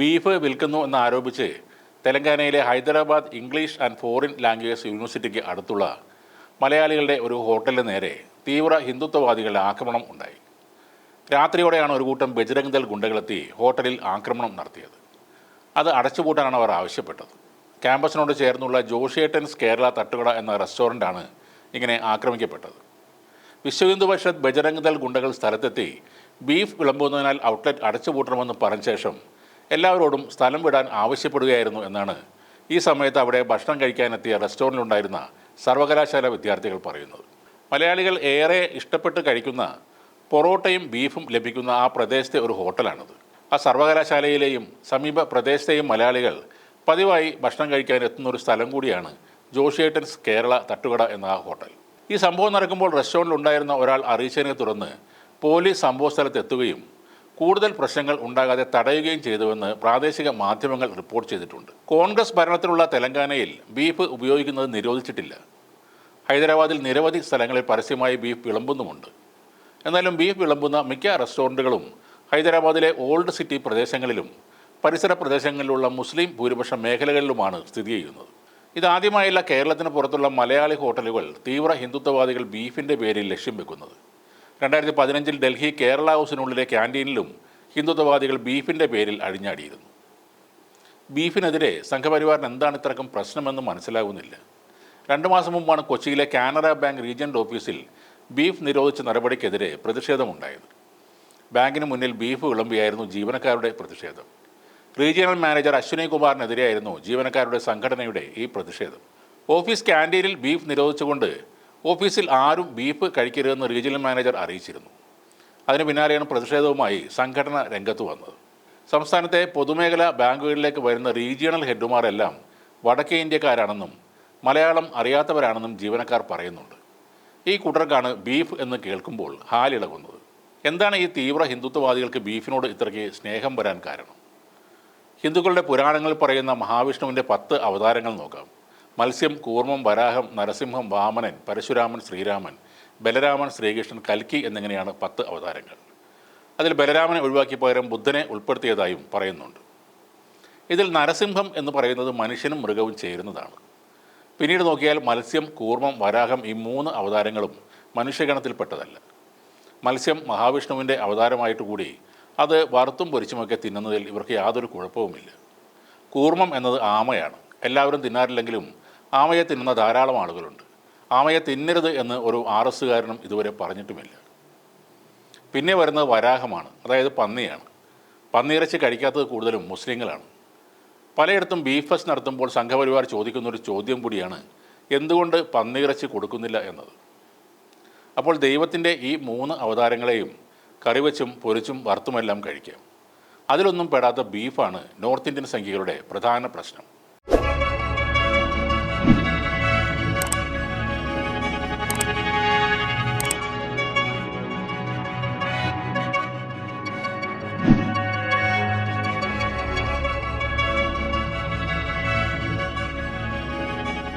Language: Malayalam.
ബീഫ് വിൽക്കുന്നു എന്നാരോപിച്ച് തെലങ്കാനയിലെ Hyderabad English and foreign languages യൂണിവേഴ്സിറ്റിക്ക് അടുത്തുള്ള മലയാളികളുടെ ഒരു ഹോട്ടലിന് നേരെ തീവ്ര ഹിന്ദുത്വവാദികളുടെ ആക്രമണം ഉണ്ടായി. രാത്രിയോടെയാണ് ഒരു കൂട്ടം ബജരംഗ് ദൾ ഗുണ്ടകളെത്തി ഹോട്ടലിൽ ആക്രമണം നടത്തിയത്. അത് അടച്ചുപൂട്ടാനാണ് അവർ ആവശ്യപ്പെട്ടത്. ക്യാമ്പസിനോട് ചേർന്നുള്ള ജോഷിയേട്ടൻസ് കേരള തട്ടുകട എന്ന റെസ്റ്റോറന്റാണ് ഇങ്ങനെ ആക്രമിക്കപ്പെട്ടത്. വിശ്വഹിന്ദു പരിഷത്ത് ബജരംഗ് ദൾ ഗുണ്ടകൾ സ്ഥലത്തെത്തി ബീഫ് വിളമ്പുന്നതിനാൽ ഔട്ട്ലെറ്റ് അടച്ചുപൂട്ടണമെന്ന് പറഞ്ഞ ശേഷം എല്ലാവരോടും സ്ഥലം വിടാൻ ആവശ്യപ്പെടുകയായിരുന്നു എന്നാണ് ഈ സമയത്ത് അവിടെ ഭക്ഷണം കഴിക്കാനെത്തിയ റെസ്റ്റോറന്റിലുണ്ടായിരുന്ന സർവകലാശാല വിദ്യാർത്ഥികൾ പറയുന്നത്. മലയാളികൾ ഏറെ ഇഷ്ടപ്പെട്ട് കഴിക്കുന്ന പൊറോട്ടയും ബീഫും ലഭിക്കുന്ന ആ പ്രദേശത്തെ ഒരു ഹോട്ടലാണിത്. ആ സർവകലാശാലയിലെയും സമീപ പ്രദേശത്തെയും മലയാളികൾ പതിവായി ഭക്ഷണം കഴിക്കാൻ എത്തുന്ന ഒരു സ്ഥലം കൂടിയാണ് ജോഷിയേട്ടൻസ് കേരള തട്ടുകട എന്ന ആ ഹോട്ടൽ. ഈ സംഭവം നടക്കുമ്പോൾ റെസ്റ്റോറന്റിൽ ഉണ്ടായിരുന്ന ഒരാൾ അറിയിച്ചതിനെ തുടർന്ന് പോലീസ് സംഭവ സ്ഥലത്ത് എത്തുകയും കൂടുതൽ പ്രശ്നങ്ങൾ ഉണ്ടാകാതെ തടയുകയും ചെയ്തുവെന്ന് പ്രാദേശിക മാധ്യമങ്ങൾ റിപ്പോർട്ട് ചെയ്തിട്ടുണ്ട്. കോൺഗ്രസ് ഭരണത്തിലുള്ള തെലങ്കാനയിൽ ബീഫ് ഉപയോഗിക്കുന്നത് നിരോധിച്ചിട്ടില്ല. ഹൈദരാബാദിൽ നിരവധി സ്ഥലങ്ങളിൽ പരസ്യമായി ബീഫ് വിളമ്പുന്നുമുണ്ട്. എന്നാലും ബീഫ് വിളമ്പുന്ന മിക്ക റെസ്റ്റോറന്റുകളും ഹൈദരാബാദിലെ ഓൾഡ് സിറ്റി പ്രദേശങ്ങളിലും പരിസര പ്രദേശങ്ങളിലുള്ള മുസ്ലിം ഭൂരിപക്ഷ മേഖലകളിലുമാണ് സ്ഥിതി ചെയ്യുന്നത്. ഇതാദ്യമായല്ല കേരളത്തിന് പുറത്തുള്ള മലയാളി ഹോട്ടലുകൾ തീവ്ര ഹിന്ദുത്വവാദികൾ ബീഫിന്റെ പേരിൽ ലക്ഷ്യം വെക്കുന്നത്. രണ്ടായിരത്തി പതിനഞ്ചിൽ ഡൽഹി കേരള ഹൗസിനുള്ളിലെ ക്യാന്റീനിലും ഹിന്ദുത്വവാദികൾ ബീഫിന്റെ പേരിൽ അഴിഞ്ഞാടിയിരുന്നു. ബീഫിനെതിരെ സംഘപരിവാറിന് എന്താണ് ഇത്രക്കും പ്രശ്നമെന്ന് മനസ്സിലാകുന്നില്ല. രണ്ട് മാസം മുമ്പാണ് കൊച്ചിയിലെ കാനറ ബാങ്ക് റീജിയണൽ ഓഫീസിൽ ബീഫ് നിരോധിച്ച നടപടിക്കെതിരെ പ്രതിഷേധമുണ്ടായത്. ബാങ്കിന് മുന്നിൽ ബീഫ് വിളമ്പിയായിരുന്നു ജീവനക്കാരുടെ പ്രതിഷേധം. റീജിയണൽ മാനേജർ അശ്വിനി കുമാറിനെതിരെയായിരുന്നു ജീവനക്കാരുടെ സംഘടനയുടെ ഈ പ്രതിഷേധം. ഓഫീസ് ക്യാന്റീനിൽ ബീഫ് നിരോധിച്ചുകൊണ്ട് ഓഫീസിൽ ആരും ബീഫ് കഴിക്കരുതെന്ന് റീജിയണൽ മാനേജർ അറിയിച്ചിരുന്നു. അതിന് പിന്നാലെയാണ് പ്രതിഷേധവുമായി സംഘടന രംഗത്ത് വന്നത്. സംസ്ഥാനത്തെ പൊതുമേഖലാ ബാങ്കുകളിലേക്ക് വരുന്ന റീജിയണൽ ഹെഡുമാരെല്ലാം വടക്കേ ഇന്ത്യക്കാരാണെന്നും മലയാളം അറിയാത്തവരാണെന്നും ജീവനക്കാർ പറയുന്നുണ്ട്. ഈ കൂട്ടർക്കാണ് ബീഫ് എന്ന് കേൾക്കുമ്പോൾ ഹാലിളകുന്നത്. എന്താണ് ഈ തീവ്ര ഹിന്ദുത്വവാദികൾക്ക് ബീഫിനോട് ഇത്രയ്ക്ക് സ്നേഹം വരാൻ കാരണം? ഹിന്ദുക്കളുടെ പുരാണങ്ങളിൽ പറയുന്ന മഹാവിഷ്ണുവിന്റെ പത്ത് അവതാരങ്ങൾ നോക്കാം. മത്സ്യം കൂർമ്മം വരാഹം നരസിംഹം വാമനൻ പരശുരാമൻ ശ്രീരാമൻ ബലരാമൻ ശ്രീകൃഷ്ണൻ കൽക്കി എന്നിങ്ങനെയാണ് പത്ത് അവതാരങ്ങൾ. അതിൽ ബലരാമനെ ഒഴിവാക്കി പകരം ബുദ്ധനെ ഉൾപ്പെടുത്തിയതായും പറയുന്നുണ്ട്. ഇതിൽ നരസിംഹം എന്ന് പറയുന്നത് മനുഷ്യനും മൃഗവും ചേരുന്നതാണ്. പിന്നീട് നോക്കിയാൽ മത്സ്യം കൂർമ്മം വരാഹം ഈ മൂന്ന് അവതാരങ്ങളും മനുഷ്യഗണത്തിൽപ്പെട്ടതല്ല. മത്സ്യം മഹാവിഷ്ണുവിന്റെ അവതാരമായിട്ട് കൂടി അത് വറുത്തും പൊരിച്ചുമൊക്കെ തിന്നുന്നതിൽ ഇവർക്ക് യാതൊരു കുഴപ്പവുമില്ല. കൂർമ്മം എന്നത് ആമയാണ്. എല്ലാവരും തിന്നാറില്ലെങ്കിലും ആമയെ തിന്നുന്ന ധാരാളം ആളുകളുണ്ട്. ആമയെ തിന്നരുത് എന്ന് ഒരു ആർ എസ്സുകാരനും ഇതുവരെ പറഞ്ഞിട്ടുമില്ല. പിന്നെ വരുന്നത് വരാഹമാണ് അതായത് പന്നിയാണ്. പന്നിയിറച്ചി കഴിക്കാത്തത് കൂടുതലും മുസ്ലിങ്ങളാണ്. പലയിടത്തും ബീഫ് ഫെസ്റ്റ് നടത്തുമ്പോൾ സംഘപരിവാർ ചോദിക്കുന്ന ഒരു ചോദ്യം കൂടിയാണ് എന്തുകൊണ്ട് പന്നിയിറച്ചി കൊടുക്കുന്നില്ല എന്നത്? അപ്പോൾ ദൈവത്തിന്റെ ഈ മൂന്ന് അവതാരങ്ങളെയും കറിവച്ചും പൊരിച്ചും വറുത്തുമെല്ലാം കഴിക്കാം. അതിലൊന്നും പെടാത്ത ബീഫാണ് നോർത്ത് ഇന്ത്യൻ സംഖ്യകളുടെ പ്രധാന പ്രശ്നം.